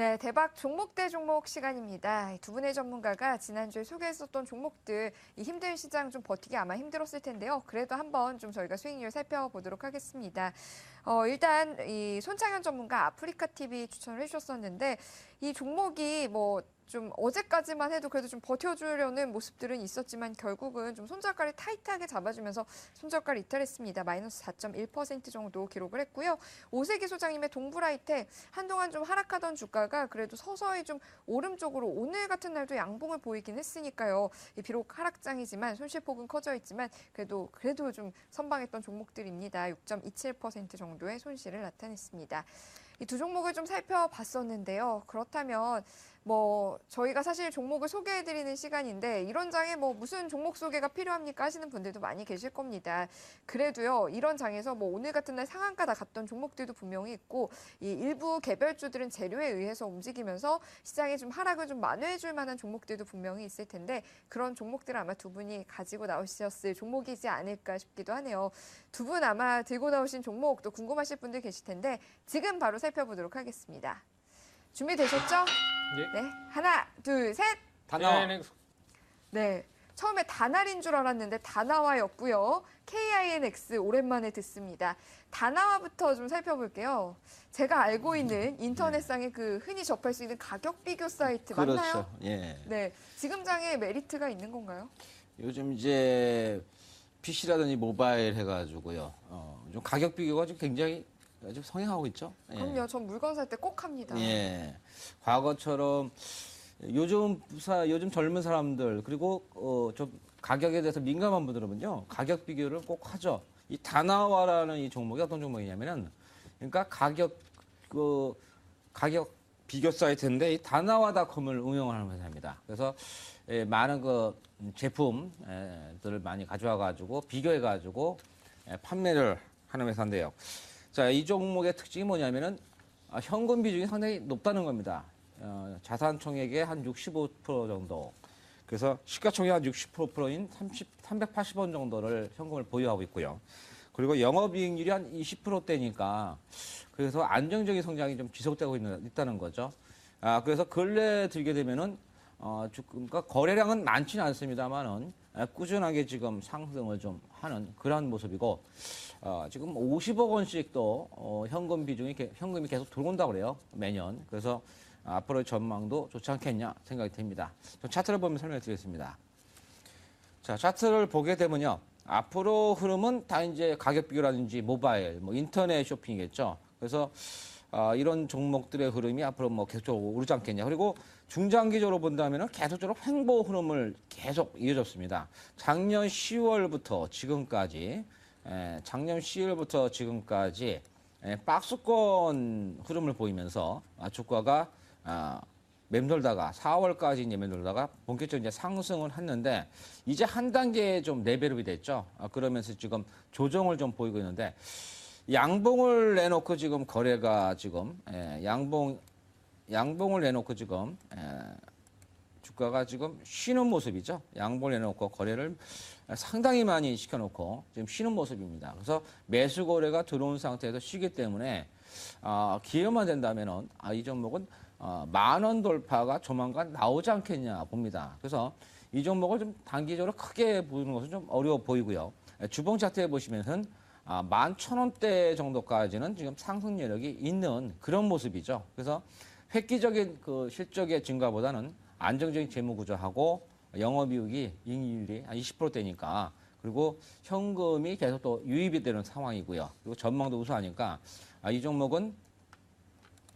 네, 대박 종목 대 종목 시간입니다. 두 분의 전문가가 지난주에 소개했었던 종목들 이 힘든 시장 좀 버티기 아마 힘들었을 텐데요. 그래도 한번 좀 저희가 수익률 살펴보도록 하겠습니다. 어, 일단 이 손창현 전문가 아프리카 TV 추천을 해주셨었는데 이 종목이 뭐 좀 어제까지만 해도 그래도 좀 버텨주려는 모습들은 있었지만 결국은 좀 손절가를 타이트하게 잡아주면서 손절가를 이탈했습니다. 마이너스 4.1% 정도 기록을 했고요. 오세기 소장님의 동브라이텍 한동안 좀 하락하던 주가가 그래도 서서히 좀 오름쪽으로 오늘 같은 날도 양봉을 보이긴 했으니까요. 이 비록 하락장이지만 손실폭은 커져 있지만 그래도 그래도 좀 선방했던 종목들입니다. 6.27% 정도의 손실을 나타냈습니다. 이 두 종목을 좀 살펴봤었는데요. 그렇다면 뭐 저희가 사실 종목을 소개해드리는 시간인데 이런 장에 뭐 무슨 종목 소개가 필요합니까 하시는 분들도 많이 계실 겁니다. 그래도요 이런 장에서 뭐 오늘 같은 날 상한가 다 갔던 종목들도 분명히 있고 이 일부 개별주들은 재료에 의해서 움직이면서 시장에 좀 하락을 좀 만회해줄 만한 종목들도 분명히 있을 텐데 그런 종목들을 아마 두 분이 가지고 나오셨을 종목이지 않을까 싶기도 하네요. 두 분 아마 들고 나오신 종목 또 궁금하실 분들 계실 텐데 지금 바로 살펴보도록 하겠습니다. 준비되셨죠? 예. 네, 하나, 둘, 셋. 다나 네, 네, 처음에 다날인 줄 알았는데 다나와였고요. KINX 오랜만에 듣습니다. 다나와부터 좀 살펴볼게요. 제가 알고 있는 인터넷상에 그 흔히 접할 수 있는 가격 비교 사이트 맞나요? 그렇죠. 예. 네, 지금 장에 메리트가 있는 건가요? 요즘 이제 PC라든지 모바일 해가지고요. 어, 좀 가격 비교가 좀 굉장히 좀 성행하고 있죠. 예. 그럼요, 전 물건 살 때 꼭 합니다. 예. 과거처럼 요즘 부사 요즘 젊은 사람들 그리고 어, 좀 가격에 대해서 민감한 분들은요 가격 비교를 꼭 하죠. 이 다나와라는 이 종목이 어떤 종목이냐면은 그러니까 가격 그 가격 비교 사이트인데 이 다나와닷컴을 운영을 하는 회사입니다. 그래서 예, 많은 그 제품들을 많이 가져와 가지고 비교해 가지고 예, 판매를 하는 회사인데요. 자, 이 종목의 특징이 뭐냐면은 아, 현금 비중이 상당히 높다는 겁니다. 어, 자산 총액의 한 65% 정도. 그래서 시가총액 한 60%인 30, 380원 정도를 현금을 보유하고 있고요. 그리고 영업이익률이 한 20%대니까 그래서 안정적인 성장이 좀 지속되고 있는, 있다는 거죠. 아, 그래서 근래 들게 되면은 어, 주- 그러니까 거래량은 많지는 않습니다만은 아, 꾸준하게 지금 상승을 좀 하는 그러한 모습이고 어, 지금 50억 원씩 또 어, 현금 비중이 게- 현금이 계속 들어온다고 그래요 매년 그래서 앞으로의 전망도 좋지 않겠냐 생각이 듭니다. 좀 차트를 보면 설명드리겠습니다. 자 차트를 보게 되면요 앞으로 흐름은 다 이제 가격 비교라든지 모바일, 뭐 인터넷 쇼핑이겠죠. 그래서 아, 이런 종목들의 흐름이 앞으로 뭐 계속적으로 오르지 않겠냐. 그리고 중장기적으로 본다면 계속적으로 횡보 흐름을 계속 이어졌습니다. 작년 10월부터 지금까지, 에, 작년 10월부터 지금까지 에, 박스권 흐름을 보이면서 아, 주가가 아, 맴돌다가 4월까지 이제 맴돌다가 본격적으로 이제 상승을 했는데 이제 한 단계 좀 레벨업이 됐죠. 아, 그러면서 지금 조정을 좀 보이고 있는데 양봉을 내놓고 지금 거래가 지금 예, 양봉 양봉을 내놓고 지금 예, 주가가 지금 쉬는 모습이죠. 양봉을 내놓고 거래를 상당히 많이 시켜놓고 지금 쉬는 모습입니다. 그래서 매수 거래가 들어온 상태에서 쉬기 때문에 아, 기회만 된다면은 아, 이 종목은 어, 만원 돌파가 조만간 나오지 않겠냐 봅니다. 그래서 이 종목을 좀 단기적으로 크게 보는 것은 좀 어려워 보이고요. 예, 주봉 차트에 보시면은 아, 만천 원대 정도까지는 지금 상승 여력이 있는 그런 모습이죠. 그래서 획기적인 그 실적의 증가보다는 안정적인 재무 구조하고 영업이익이 이익률이 한 20%대니까 그리고 현금이 계속 또 유입이 되는 상황이고요. 그리고 전망도 우수하니까 아, 이 종목은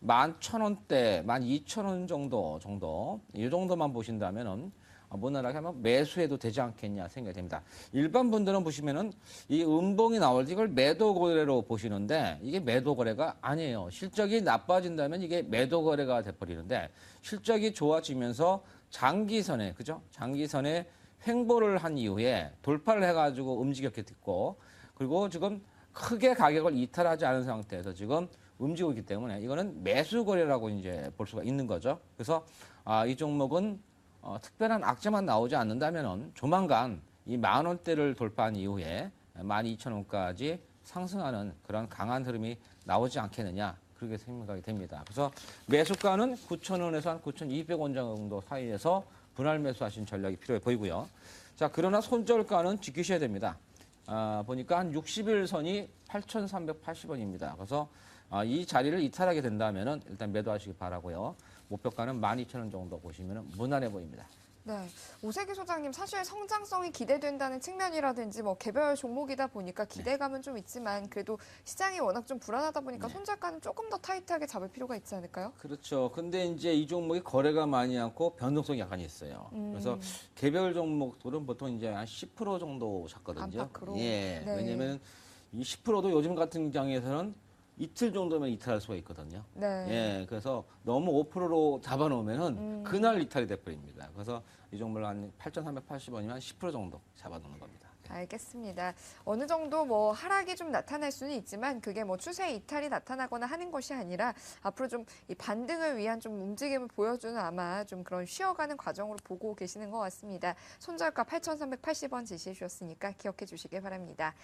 만 천 원대, 만 이천 원 정도 정도 이 정도만 보신다면은 아, 무난하게 하면 매수해도 되지 않겠냐 생각이 됩니다. 일반 분들은 보시면은 이 음봉이 나올 때 이걸 매도 거래로 보시는데 이게 매도 거래가 아니에요. 실적이 나빠진다면 이게 매도 거래가 돼버리는데 실적이 좋아지면서 장기선에 그죠? 장기선에 횡보를 한 이후에 돌파를 해가지고 움직였게 됐고 그리고 지금 크게 가격을 이탈하지 않은 상태에서 지금 움직이고 있기 때문에 이거는 매수 거래라고 이제 볼 수가 있는 거죠. 그래서 아, 이 종목은 어, 특별한 악재만 나오지 않는다면은 조만간 이 만 원대를 돌파한 이후에 만 이천 원까지 상승하는 그런 강한 흐름이 나오지 않겠느냐 그렇게 생각이 됩니다. 그래서 매수가는 9,000원에서 한 9,200원 정도 사이에서 분할 매수하신 전략이 필요해 보이고요. 자, 그러나 손절가는 지키셔야 됩니다. 아, 보니까 한 60일 선이 8,380원입니다. 그래서 아, 이 자리를 이탈하게 된다면은 일단 매도하시기 바라고요. 목표가는 12,000원 정도 보시면 무난해 보입니다. 네, 오세기 소장님 사실 성장성이 기대된다는 측면이라든지 뭐 개별 종목이다 보니까 기대감은 좀 있지만 그래도 시장이 워낙 좀 불안하다 보니까 네. 손절가는 조금 더 타이트하게 잡을 필요가 있지 않을까요? 그렇죠. 근데 이제 이 종목이 거래가 많이 않고 변동성이 약간 있어요. 음. 그래서 개별 종목들은 보통 이제 한 10% 정도 잡거든요. 안팎으로. 예. 네. 왜냐면 이 10%도 요즘 같은 장에서는 이틀 정도면 이탈할 수가 있거든요. 네. 예. 그래서 너무 5%로 잡아놓으면은 음. 그날 이탈이 돼버립니다. 그래서 이 종목을 한 8,380원이면 한10% 정도 잡아놓는 겁니다. 알겠습니다. 어느 정도 뭐 하락이 좀 나타날 수는 있지만 그게 뭐 추세 이탈이 나타나거나 하는 것이 아니라 앞으로 좀 이 반등을 위한 좀 움직임을 보여주는 아마 좀 그런 쉬어가는 과정으로 보고 계시는 것 같습니다. 손절가 8,380원 제시해 주셨으니까 기억해 주시길 바랍니다.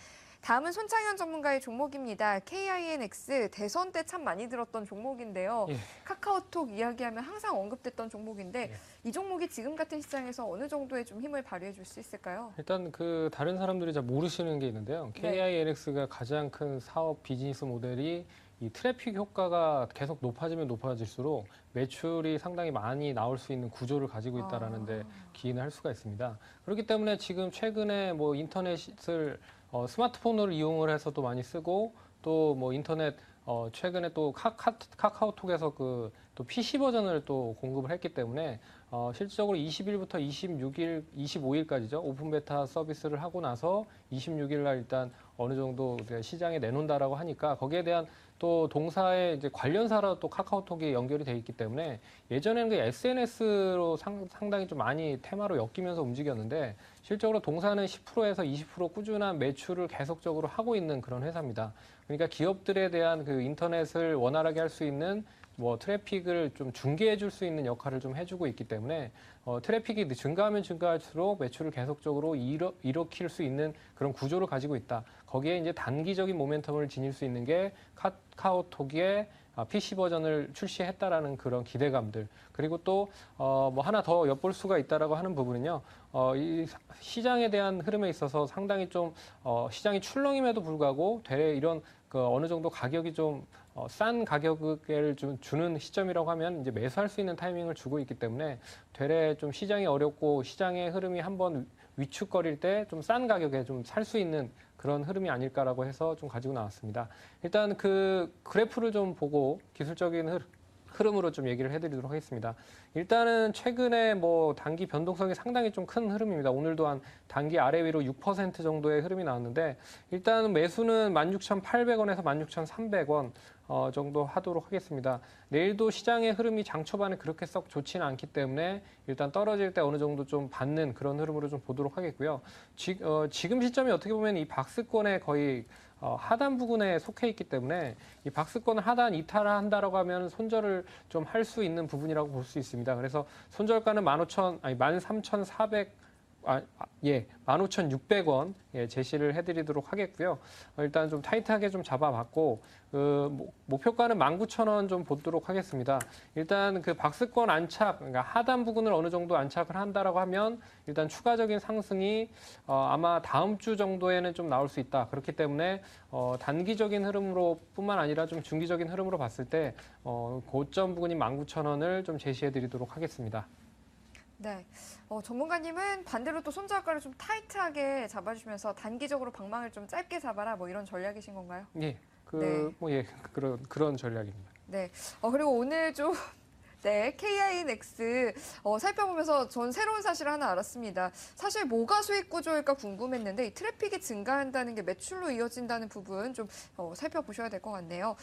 다음은 손창현 전문가의 종목입니다. KINX 대선 때 참 많이 들었던 종목인데요. 예. 카카오톡 이야기하면 항상 언급됐던 종목인데 예. 이 종목이 지금 같은 시장에서 어느 정도의 좀 힘을 발휘해 줄 수 있을까요? 일단 그 다른 사람들이 잘 모르시는 게 있는데요. 네. KINX가 가장 큰 사업 비즈니스 모델이 이 트래픽 효과가 계속 높아지면 높아질수록 매출이 상당히 많이 나올 수 있는 구조를 가지고 있다라는 데 기인을 할 수가 있습니다. 그렇기 때문에 지금 최근에 뭐 인터넷을 어, 스마트폰으로 이용을 해서 또 많이 쓰고 또 뭐 인터넷 어, 최근에 또 카카, 카카오톡에서 그 또 PC 버전을 또 공급을 했기 때문에 어, 실질적으로 20일부터 26일, 25일까지죠. 오픈 베타 서비스를 하고 나서 26일 날 일단 어느 정도 우리가 시장에 내놓는다라고 하니까 거기에 대한 또 동사의 이제 관련사로 또 카카오톡이 연결이 돼 있기 때문에 예전에는 그 SNS로 상, 당히좀 많이 테마로 엮이면서 움직였는데 실적으로 동사는 10%에서 20% 꾸준한 매출을 계속적으로 하고 있는 그런 회사입니다. 그러니까 기업들에 대한 그 인터넷을 원활하게 할 수 있는 뭐 트래픽을 좀 중개해 줄 수 있는 역할을 좀 해주고 있기 때문에 어, 트래픽이 증가하면 증가할수록 매출을 계속적으로 일어, 일으킬 수 있는 그런 구조를 가지고 있다. 거기에 이제 단기적인 모멘텀을 지닐 수 있는 게 카 카오톡의 아, PC 버전을 출시했다라는 그런 기대감들. 그리고 또 어, 뭐 하나 더 엿볼 수가 있다라고 하는 부분은요. 어, 이 사- 시장에 대한 흐름에 있어서 상당히 좀 어, 시장이 출렁임에도 불구하고 되레 이런 그 어느 정도 가격이 좀 어, 싼 가격을 좀 주는 시점이라고 하면 이제 매수할 수 있는 타이밍을 주고 있기 때문에 되레 좀 시장이 어렵고 시장의 흐름이 한번 위축거릴 때 좀 싼 가격에 좀 살 수 있는 그런 흐름이 아닐까라고 해서 좀 가지고 나왔습니다. 일단 그 그래프를 좀 보고 기술적인 흐- 흐름으로 좀 얘기를 해드리도록 하겠습니다. 일단은 최근에 뭐 단기 변동성이 상당히 좀 큰 흐름입니다. 오늘도 한 단기 아래 위로 6% 정도의 흐름이 나왔는데 일단 매수는 16,800원에서 16,300원 어, 정도 하도록 하겠습니다. 내일도 시장의 흐름이 장 초반에 그렇게 썩 좋지는 않기 때문에 일단 떨어질 때 어느 정도 좀 받는 그런 흐름으로 좀 보도록 하겠고요. 지, 어, 지금 시점이 어떻게 보면 이 박스권에 거의 어, 하단 부분에 속해 있기 때문에 이 박스권을 하단 이탈한다라고 하면 손절을 좀 할 수 있는 부분이라고 볼 수 있습니다. 그래서 손절가는 15,000 아니 13,400 아, 아, 예, 15,600원 예, 제시를 해드리도록 하겠고요. 어, 일단 좀 타이트하게 좀 잡아봤고 그 목- 목표가는 19,000원 좀 보도록 하겠습니다. 일단 그 박스권 안착, 그러니까 하단 부분을 어느 정도 안착을 한다라고 하면 일단 추가적인 상승이 어, 아마 다음 주 정도에는 좀 나올 수 있다. 그렇기 때문에 어, 단기적인 흐름으로뿐만 아니라 좀 중기적인 흐름으로 봤을 때 어, 고점 부근인 19,000원을 좀 제시해드리도록 하겠습니다. 네. 어, 전문가님은 반대로 또 손절가를 좀 타이트하게 잡아주시면서 단기적으로 방망을 좀 짧게 잡아라 뭐 이런 전략이신 건가요? 예, 그 네. 뭐 예, 그런 그런 전략입니다. 네. 어, 그리고 오늘 좀 네, KINX 어, 살펴보면서 전 새로운 사실을 하나 알았습니다. 사실 뭐가 수익 구조일까 궁금했는데 이 트래픽이 증가한다는 게 매출로 이어진다는 부분 좀 어, 살펴보셔야 될 것 같네요.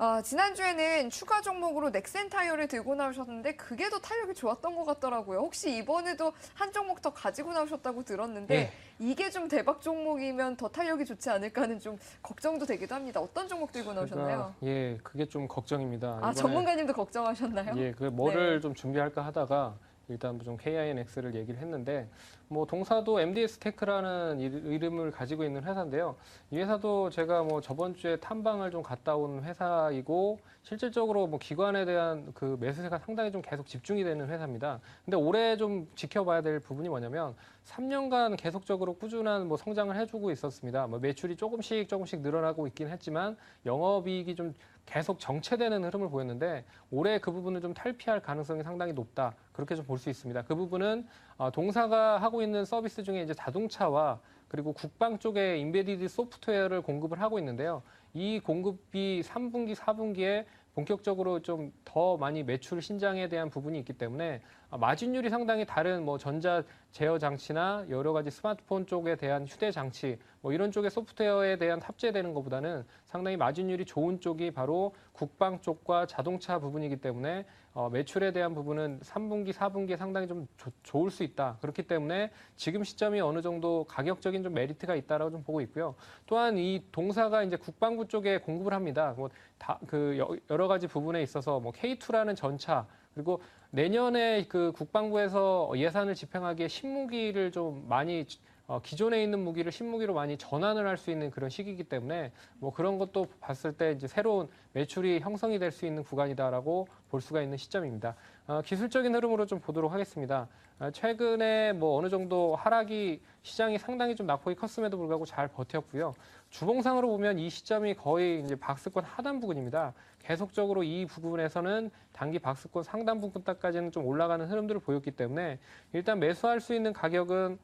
어, 지난주에는 추가 종목으로 넥센 타이어를 들고 나오셨는데 그게 더 탄력이 좋았던 것 같더라고요. 혹시 이번에도 한 종목 더 가지고 나오셨다고 들었는데 예. 이게 좀 대박 종목이면 더 탄력이 좋지 않을까 하는 좀 걱정도 되기도 합니다. 어떤 종목 들고 나오셨나요? 예, 그게 좀 걱정입니다. 아, 이번에- 전문가님도 걱정하셨나요? 예, 그 뭐를 좀 준비할까 하다가 일단 좀 KINX를 얘기를 했는데 뭐 동사도 MDS 테크라는 이- 이름을 가지고 있는 회사인데요. 이 회사도 제가 뭐 저번 주에 탐방을 좀 갔다 온 회사이고 실질적으로 뭐 기관에 대한 그 매수세가 상당히 좀 계속 집중이 되는 회사입니다. 근데 올해 좀 지켜봐야 될 부분이 뭐냐면 3년간 계속적으로 꾸준한 뭐 성장을 해주고 있었습니다. 뭐 매출이 조금씩 조금씩 늘어나고 있긴 했지만 영업이익이 좀 계속 정체되는 흐름을 보였는데 올해 그 부분을 좀 탈피할 가능성이 상당히 높다. 그렇게 좀 볼 수 있습니다. 그 부분은 아, 동사가 하고 있는 서비스 중에 이제 자동차와 그리고 국방 쪽에 인베디드 소프트웨어를 공급을 하고 있는데요. 이 공급이 3분기, 4분기에 본격적으로 좀 더 많이 매출 신장에 대한 부분이 있기 때문에 아, 마진율이 상당히 다른 뭐 전자 제어 장치나 여러 가지 스마트폰 쪽에 대한 휴대 장치 뭐 이런 쪽의 소프트웨어에 대한 탑재되는 것보다는 상당히 마진율이 좋은 쪽이 바로 국방 쪽과 자동차 부분이기 때문에 어, 매출에 대한 부분은 3분기, 4분기에 상당히 좀 조- 좋을 수 있다. 그렇기 때문에 지금 시점이 어느 정도 가격적인 좀 메리트가 있다라고 좀 보고 있고요. 또한 이 동사가 이제 국방부 쪽에 공급을 합니다. 뭐 다 그 여러 가지 부분에 있어서 뭐 K2라는 전차 그리고 내년에 그 국방부에서 예산을 집행하기에 신무기를 좀 많이 어, 기존에 있는 무기를 신무기로 많이 전환을 할 수 있는 그런 시기이기 때문에 뭐 그런 것도 봤을 때 이제 새로운 매출이 형성이 될 수 있는 구간이다라고 볼 수가 있는 시점입니다. 어, 기술적인 흐름으로 좀 보도록 하겠습니다. 어, 최근에 뭐 어느 정도 하락이 시장이 상당히 좀 낙폭이 컸음에도 불구하고 잘 버텼고요. 주봉상으로 보면 이 시점이 거의 이제 박스권 하단 부근입니다. 계속적으로 이 부분에서는 단기 박스권 상단 부근까지는 좀 올라가는 흐름들을 보였기 때문에 일단 매수할 수 있는 가격은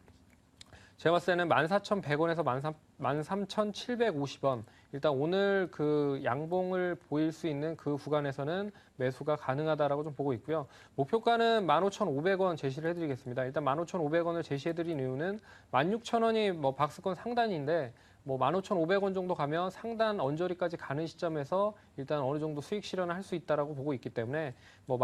제가 봤을 때는 14,100원에서 13,750원. 일단 오늘 그 양봉을 보일 수 있는 그 구간에서는 매수가 가능하다라고 좀 보고 있고요. 목표가는 15,500원 제시를 해드리겠습니다. 일단 15,500원을 제시해드린 이유는 16,000원이 뭐 박스권 상단인데 뭐 15,500원 정도 가면 상단 언저리까지 가는 시점에서 일단 어느 정도 수익 실현을 할 수 있다라고 보고 있기 때문에 뭐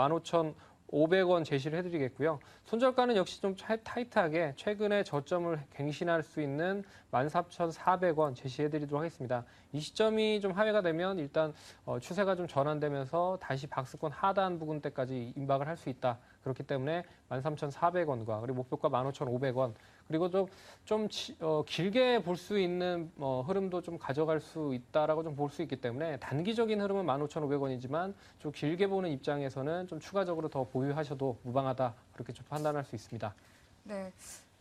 15,500원 제시를 해드리겠고요. 손절가는 역시 좀 차- 타이트하게 최근에 저점을 갱신할 수 있는 14,400원 제시해드리도록 하겠습니다. 이 시점이 좀 하회가 되면 일단 어, 추세가 좀 전환되면서 다시 박스권 하단 부근 때까지 임박을 할 수 있다. 그렇기 때문에 13,400원과 그리고 목표가 15,500원 그리고 좀, 좀 치- 어, 길게 볼 수 있는 어, 흐름도 좀 가져갈 수 있다라고 좀 볼 수 있기 때문에 단기적인 흐름은 15,500원이지만 좀 길게 보는 입장에서는 좀 추가적으로 더 보유하셔도 무방하다 그렇게 좀 판단할 수 있습니다. 네.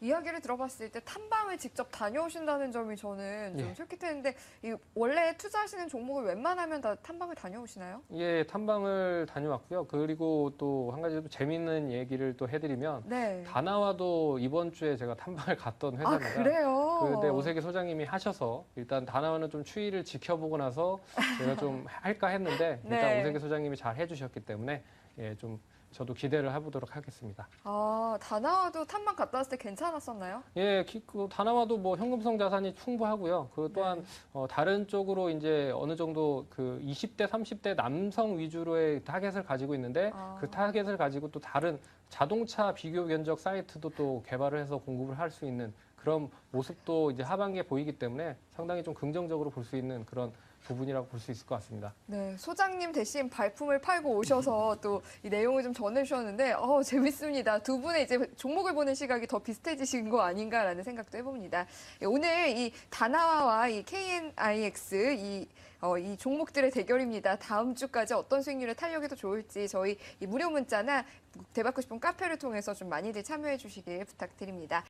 이야기를 들어봤을 때 탐방을 직접 다녀오신다는 점이 저는 좀 예. 솔깃했는데 이 원래 투자하시는 종목을 웬만하면 다 탐방을 다녀오시나요? 예, 탐방을 다녀왔고요. 그리고 또 한 가지 또 재미있는 얘기를 또 해드리면 네. 다나와도 이번 주에 제가 탐방을 갔던 아 회사입니다. 그래요? 근데 오세기 소장님이 하셔서 일단 다나와는 좀 추이를 지켜보고 나서 제가 좀 할까 했는데 일단 네. 오세기 소장님이 잘 해주셨기 때문에 예, 좀 저도 기대를 해보도록 하겠습니다. 아 다나와도 탐방 갔다 왔을 때 괜찮았었나요? 예, 기- 그 다나와도 뭐 현금성 자산이 풍부하고요. 그 또한 네. 어, 다른 쪽으로 이제 어느 정도 그 20대, 30대 남성 위주로의 타겟을 가지고 있는데 아. 그 타겟을 가지고 또 다른 자동차 비교 견적 사이트도 또 개발을 해서 공급을 할 수 있는 그런 모습도 이제 하반기에 보이기 때문에 상당히 좀 긍정적으로 볼 수 있는 그런 부분이라고 볼 수 있을 것 같습니다. 네, 소장님 대신 발품을 팔고 오셔서 또 이 내용을 좀 전해주셨는데, 어 재밌습니다. 두 분의 이제 종목을 보는 시각이 더 비슷해지신 거 아닌가라는 생각도 해봅니다. 예, 오늘 이 다나와와 이 KNIX 이 어, 이 종목들의 대결입니다. 다음 주까지 어떤 수익률의 탄력이 더 좋을지 저희 이 무료 문자나 대받고 싶은 카페를 통해서 좀 많이들 참여해 주시길 부탁드립니다.